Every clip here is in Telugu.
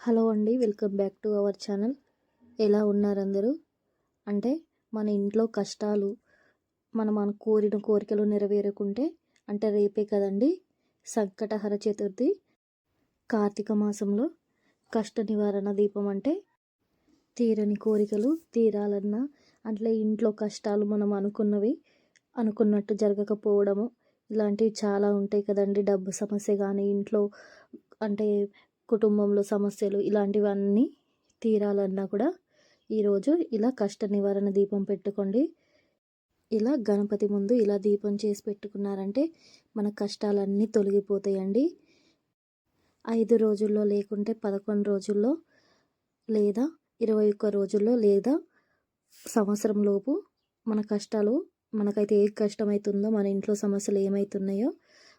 హలో అండి welcome back to our channel. ఎలా ఉన్నారు అందరూ అంటే మన ఇంట్లో కష్టాలు మనం మన కోరిన కోరికలు నెరవేరకుంటే అంటే రేపే కదండి సంకటహర చతుర్థి కార్తీక మాసంలో కష్ట నివారణ దీపం అంటే తీరని కోరికలు తీరాలన్నా అట్లా ఇంట్లో కష్టాలు మనం అనుకున్నవి అనుకున్నట్టు జరగకపోవడము ఇలాంటివి చాలా ఉంటాయి కదండి. డబ్బు సమస్య కానీ ఇంట్లో అంటే కుటుంబంలో సమస్యలు ఇలాంటివన్నీ తీరాలన్నా కూడా ఈరోజు ఇలా కష్ట నివారణ దీపం పెట్టుకోండి. ఇలా గణపతి ముందు ఇలా దీపం చేసి పెట్టుకున్నారంటే మన కష్టాలన్నీ తొలగిపోతాయండి. ఐదు రోజుల్లో లేకుంటే పదకొండు రోజుల్లో లేదా ఇరవై ఒక్క రోజుల్లో లేదా సంవత్సరంలోపు మన కష్టాలు మనకైతే ఏ కష్టమవుతుందో మన ఇంట్లో సమస్యలు ఏమవుతున్నాయో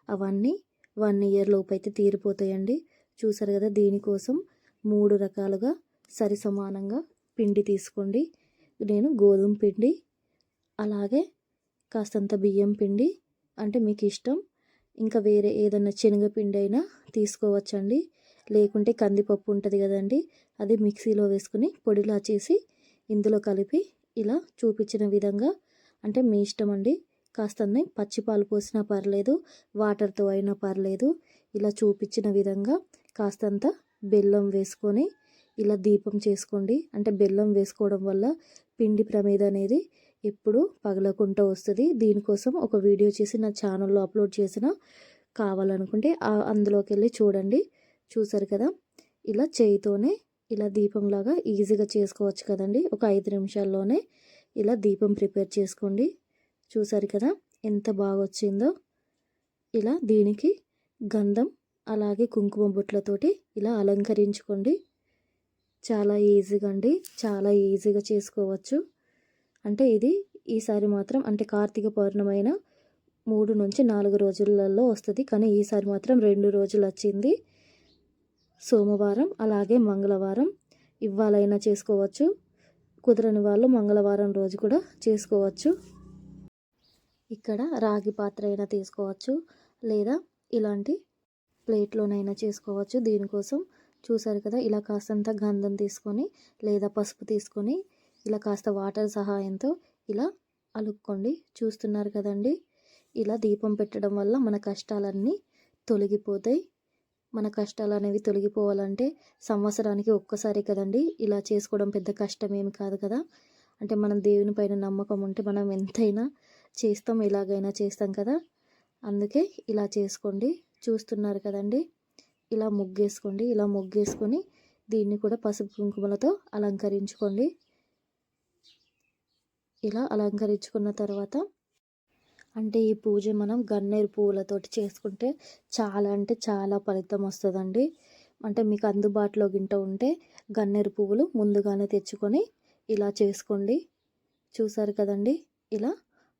అవన్నీ వన్ ఇయర్ లోపు అయితే తీరిపోతాయండి. చూసారు కదా దీనికోసం మూడు రకాలుగా సరి సమానంగా పిండి తీసుకోండి. నేను గోధుమ పిండి అలాగే కాస్తంత బియ్యం పిండి అంటే మీకు ఇష్టం. ఇంకా వేరే ఏదైనా శనగపిండి అయినా తీసుకోవచ్చండి. లేకుంటే కందిపప్పు ఉంటుంది కదండి అది మిక్సీలో వేసుకుని పొడిలా చేసి ఇందులో కలిపి ఇలా చూపించిన విధంగా అంటే మీ ఇష్టం అండి కాస్త పచ్చిపాలు పోసినా పర్లేదు వాటర్తో అయినా పర్లేదు ఇలా చూపించిన విధంగా కాస్తంత బెల్లం వేసుకొని ఇలా దీపం చేసుకోండి. అంటే బెల్లం వేసుకోవడం వల్ల పిండి ప్రమేద అనేది ఎప్పుడు పగలకుండా వస్తుంది. దీనికోసం ఒక వీడియో చేసి నా ఛానల్లో అప్లోడ్ చేసిన కావాలనుకుంటే అందులోకి వెళ్ళి చూడండి. చూసారు కదా? ఇలా చేయితోనే ఇలా దీపంలాగా ఈజీగా చేసుకోవచ్చు కదండి. ఒక ఐదు నిమిషాల్లోనే ఇలా దీపం ప్రిపేర్ చేసుకోండి. చూసారు కదా? ఎంత బాగా వచ్చిందో ఇలా దీనికి గంధం అలాగే కుంకుమ బొట్లతోటి ఇలా అలంకరించుకోండి. చాలా ఈజీగా అండి. చాలా ఈజీగా చేసుకోవచ్చు. అంటే ఇది ఈసారి మాత్రం అంటే కార్తీక పౌర్ణమైన మూడు నుంచి నాలుగు రోజులలో వస్తుంది. కానీ ఈసారి మాత్రం రెండు రోజులు వచ్చింది. సోమవారం అలాగే మంగళవారం ఇవ్వాలైనా చేసుకోవచ్చు. కుదరని వాళ్ళు మంగళవారం రోజు కూడా చేసుకోవచ్చు. ఇక్కడ రాగి పాత్ర అయినా తీసుకోవచ్చు. లేదా ఇలాంటి ప్లేట్లోనైనా చేసుకోవచ్చు. దీనికోసం చూసారు కదా ఇలా కాస్తంత గంధం తీసుకొని లేదా పసుపు తీసుకొని ఇలా కాస్త వాటర్ సహాయంతో ఇలా అలుక్కోండి. చూస్తున్నారు కదండి ఇలా దీపం పెట్టడం వల్ల మన కష్టాలన్నీ తొలగిపోతాయి. మన కష్టాలు అనేవి తొలగిపోవాలంటే సంవత్సరానికి ఒక్కసారి కదండి. ఇలా చేసుకోవడం పెద్ద కష్టం ఏమి కాదు కదా. అంటే మనం దేవుని పైన నమ్మకం ఉంటే మనం ఎంతైనా చేస్తాం ఎలాగైనా చేస్తాం కదా. అందుకే ఇలా చేసుకోండి. చూస్తున్నారు కదండి. ఇలా ముగ్గేసుకోండి ఇలా ముగ్గేసుకొని దీన్ని కూడా పసుపు కుంకుమలతో అలంకరించుకోండి. ఇలా అలంకరించుకున్న తర్వాత అంటే ఈ పూజ మనం గన్నేరు పువ్వులతోటి చేసుకుంటే చాలా అంటే చాలా ఫలితం వస్తుందండి. అంటే మీకు అందుబాటులో గింట ఉంటే గన్నేరు పువ్వులు ముందుగానే తెచ్చుకొని ఇలా చేసుకోండి. చూసారు కదండి? ఇలా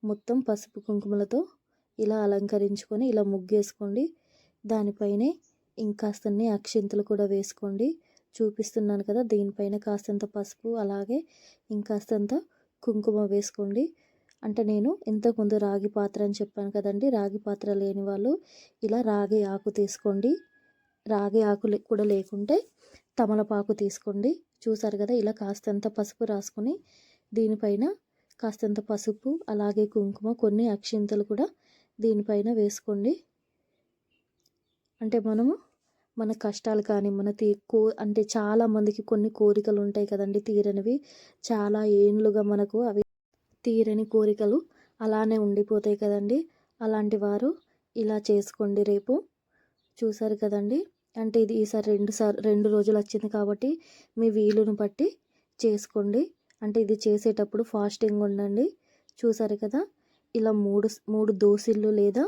మొత్తం పసుపు కుంకుమలతో ఇలా అలంకరించుకొని ఇలా ముగ్గేసుకోండి. దానిపైనే ఇంకాస్తన్ని అక్షింతలు కూడా వేసుకోండి. చూపిస్తున్నాను కదా దీనిపైన కాస్తంత పసుపు అలాగే ఇంకాస్తంత కుంకుమ వేసుకోండి. అంటే నేను ఇంతకుముందు రాగి పాత్ర అని చెప్పాను కదండి రాగి పాత్ర లేని వాళ్ళు ఇలా రాగి ఆకు తీసుకోండి. రాగి ఆకు కూడా లేకుంటే తమలపాకు తీసుకోండి. చూసారు కదా ఇలా కాస్తంత పసుపు రాసుకొని దీనిపైన కాస్తంత పసుపు అలాగే కుంకుమ కొన్ని అక్షింతలు కూడా దీనిపైన వేసుకోండి. అంటే మనము మన కష్టాలు కానీ మన తీ కో అంటే చాలామందికి కొన్ని కోరికలు ఉంటాయి కదండి తీరనివి. చాలా ఏండ్లుగా మనకు అవి తీరని కోరికలు అలానే ఉండిపోతాయి కదండి. అలాంటి వారు ఇలా చేసుకోండి రేపు. చూసారు కదండి? అంటే ఇది ఈసారి రెండు సార్ రెండు రోజులు వచ్చింది కాబట్టి మీ వీలును బట్టి చేసుకోండి. అంటే ఇది చేసేటప్పుడు ఫాస్టింగ్ ఉండండి. చూసారు కదా? ఇలా మూడు మూడు దోసిళ్ళు లేదా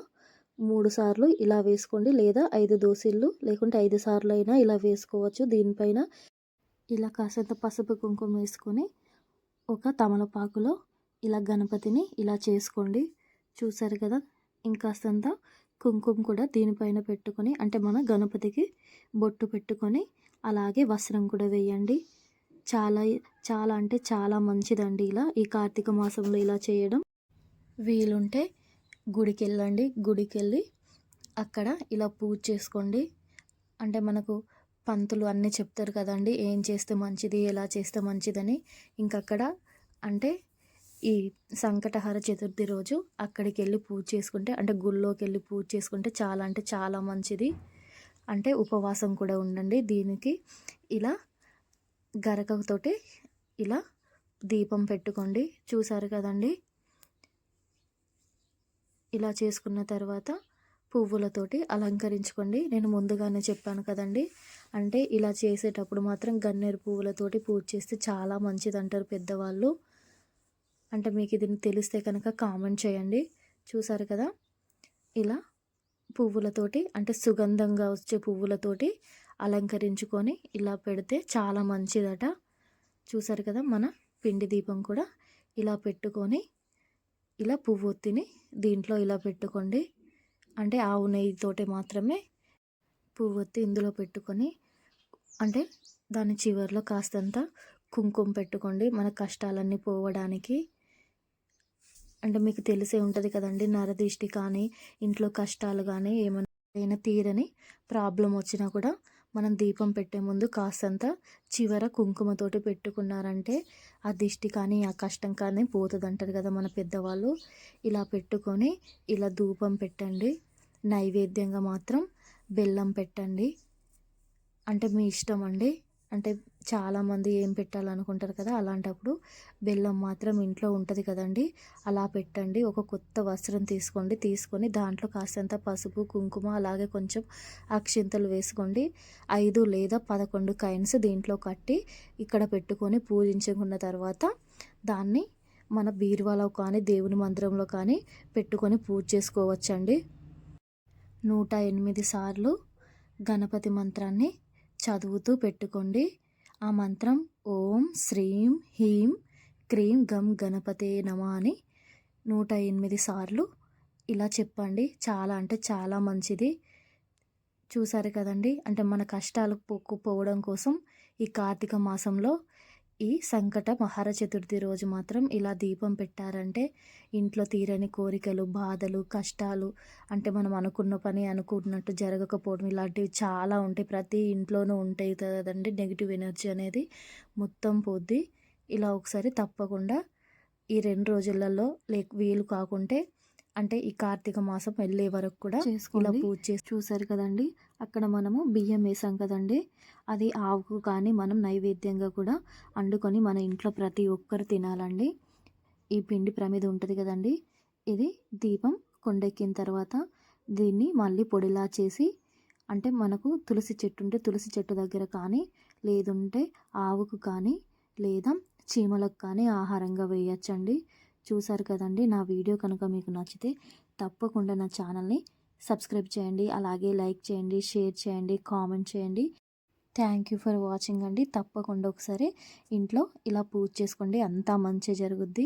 మూడు సార్లు ఇలా వేసుకోండి లేదా ఐదు దోశలు లేకుంటే ఐదు సార్లు అయినా ఇలా వేసుకోవచ్చు. దీనిపైన ఇలా కాసేంత పసుపు కుంకుమ వేసుకొని ఒక తమలపాకులో ఇలా గణపతిని ఇలా చేసుకోండి. చూసారు కదా? ఇంకాస్తంత కుంకుమ కూడా దీనిపైన పెట్టుకొని అంటే మన గణపతికి బొట్టు పెట్టుకొని అలాగే వస్త్రం కూడా వేయండి. చాలా చాలా అంటే చాలా మంచిదండి ఇలా ఈ కార్తీక మాసంలో ఇలా చేయడం. వీలుంటే గుడికి వెళ్ళండి గుడికి వెళ్ళి అక్కడ ఇలా పూజ చేసుకోండి. అంటే మనకు పంతులు అన్నీ చెప్తారు కదండి. ఏం చేస్తే మంచిది ఎలా చేస్తే మంచిదని. ఇంకక్కడ అంటే ఈ సంకటహర చతుర్థి రోజు అక్కడికి వెళ్ళి పూజ చేసుకుంటే అంటే గుళ్ళోకి వెళ్ళి పూజ చేసుకుంటే చాలా అంటే చాలా మంచిది. అంటే ఉపవాసం కూడా ఉండండి. దీనికి ఇలా గరకతోటి ఇలా దీపం పెట్టుకోండి. చూసారు కదండి? ఇలా చేసుకున్న తర్వాత పువ్వులతోటి అలంకరించుకోండి. నేను ముందుగానే చెప్పాను కదండి. అంటే ఇలా చేసేటప్పుడు మాత్రం గన్నేరు పువ్వులతోటి పూజ చేస్తే చాలా మంచిది అంటారు పెద్దవాళ్ళు. అంటే మీకు ఇది తెలిస్తే కనుక కామెంట్ చేయండి. చూసారు కదా? ఇలా పువ్వులతోటి అంటే సుగంధంగా వచ్చే పువ్వులతోటి అలంకరించుకొని ఇలా పెడితే చాలా మంచిదట. చూసారు కదా? మన పిండి దీపం కూడా ఇలా పెట్టుకొని ఇలా పువ్వు ఒత్తిని దీంట్లో ఇలా పెట్టుకోండి. అంటే ఆవు నెయ్యితోటే మాత్రమే పువ్వు ఒత్తి ఇందులో పెట్టుకొని అంటే దాని చివరిలో కాస్తంత కుంకుమ పెట్టుకోండి. మన కష్టాలన్నీ పోవడానికి. అంటే మీకు తెలిసే ఉంటుంది కదండి నరదిష్టి కానీ ఇంట్లో కష్టాలు కానీ ఏమైనా తీరని ప్రాబ్లం వచ్చినా కూడా మనం దీపం పెట్టే ముందు కాస్తంత చివర కుంకుమతోటి పెట్టుకున్నారంటే ఆ దిష్టి కానీ ఆ కష్టం కానీ పోతుంది అంటారు కదా మన పెద్దవాళ్ళు. ఇలా పెట్టుకొని ఇలా ధూపం పెట్టండి. నైవేద్యంగా మాత్రం బెల్లం పెట్టండి. అంటే మీ ఇష్టం అండి. అంటే చాలామంది ఏం పెట్టాలనుకుంటారు కదా అలాంటప్పుడు బెల్లం మాత్రం ఇంట్లో ఉంటుంది కదండి. అలా పెట్టండి. ఒక కొత్త వస్త్రం తీసుకోండి. తీసుకొని దాంట్లో కాస్తంత పసుపు కుంకుమ అలాగే కొంచెం అక్షింతలు వేసుకోండి. ఐదు లేదా పదకొండు కైన్స్ దీంట్లో కట్టి ఇక్కడ పెట్టుకొని పూజించుకున్న తర్వాత దాన్ని మన బీరువాలో కానీ దేవుని మందిరంలో కానీ పెట్టుకొని పూజ చేసుకోవచ్చండి. నూట ఎనిమిది సార్లు గణపతి మంత్రాన్ని చదువుతూ పెట్టుకోండి. ఆ మంత్రం ఓం శ్రీం హీం క్రీం గం గణపతే నమ అని నూట ఎనిమిది సార్లు ఇలా చెప్పండి. చాలా అంటే చాలా మంచిది. చూసారు కదండి? అంటే మన కష్టాలు పోకపోవడం కోసం ఈ కార్తీక మాసంలో ఈ సంకట మహార చతుర్థి రోజు మాత్రం ఇలా దీపం పెట్టారంటే ఇంట్లో తీరని కోరికలు బాధలు కష్టాలు అంటే మనం అనుకున్న పని అనుకున్నట్టు జరగకపోవడం ఇలాంటివి చాలా ఉంటాయి. ప్రతి ఇంట్లోనూ ఉంటాయి కదండి నెగిటివ్ ఎనర్జీ అనేది మొత్తం పోద్ది. ఇలా ఒకసారి తప్పకుండా ఈ రెండు రోజులలో లేక వీలు కాకుంటే అంటే ఈ కార్తీక మాసం వెళ్ళే వరకు కూడా ఇలా పూజ చేసి చూసారు కదండి. అక్కడ మనము బియ్యం వేసాం కదండి. అది ఆవుకు కానీ మనం నైవేద్యంగా కూడా వండుకొని మన ఇంట్లో ప్రతి ఒక్కరు తినాలండి. ఈ పిండి ప్రమిద ఉంటుంది కదండి. ఇది దీపం కొండెక్కిన తర్వాత దీన్ని మళ్ళీ పొడిలా చేసి అంటే మనకు తులసి చెట్టు ఉంటే తులసి చెట్టు దగ్గర కానీ లేదుంటే ఆవుకు కానీ లేదా చీమలకు కానీ ఆహారంగా వేయచ్చండి. చూసారు కదండి. నా వీడియో కనుక మీకు నచ్చితే తప్పకుండా నా ఛానల్ని సబ్స్క్రైబ్ చేయండి. అలాగే లైక్ చేయండి షేర్ చేయండి కామెంట్ చేయండి. థ్యాంక్ యూ ఫర్ వాచింగ్ అండి. తప్పకుండా ఒకసారి ఇంట్లో ఇలా పూజ చేసుకోండి. అంతా మంచి జరుగుద్ది.